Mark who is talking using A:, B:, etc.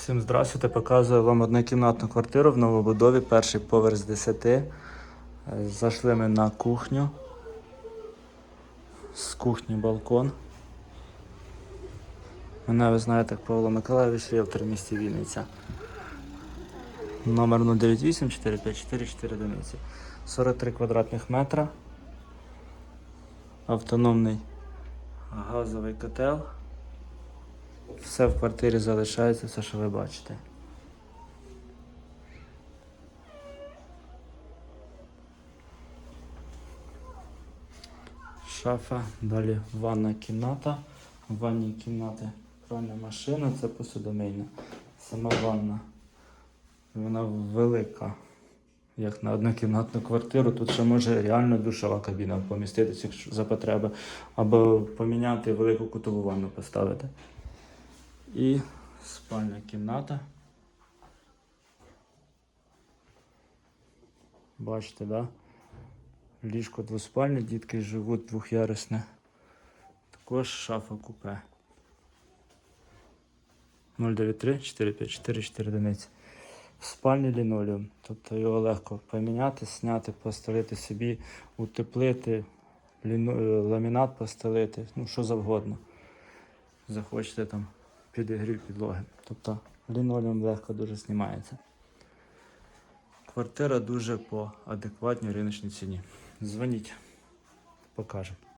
A: Всім здравствуйте, показую вам однокімнатну квартиру в новобудові, перший поверх з 10. Е, Зайшли ми на кухню. З кухні балкон. Мене ви знаєте Павло Миколаївич, ріелтор в місті Вінниця. Номер 098 454 4 одиниці. 43 квадратних метра. Автономний газовий котел. Все в квартирі залишається, все, що ви бачите. Шафа, далі ванна кімната. В ванній кімнаті пральна машина, це посудомийна. Сама ванна. Вона велика. Як на однокімнатну квартиру, тут ще може реально душова кабіна поміститися за потреби. Або поміняти велику кутову ванну поставити. І спальня кімната. Бачите, да? Ліжко двоспальне, дітки живуть двох'ярусне. Також шафа купе. 093 454 4 одиниці. В спальні лінолеум. Тобто його легко поміняти, зняти, постелити собі, утеплити, ліно... е, ламінат постелити, ну що завгодно. Захочете там підігрів підлоги. Тобто лінолеум легко дуже знімається. Квартира дуже по адекватній риночній ціні. Дзвоніть, покажемо.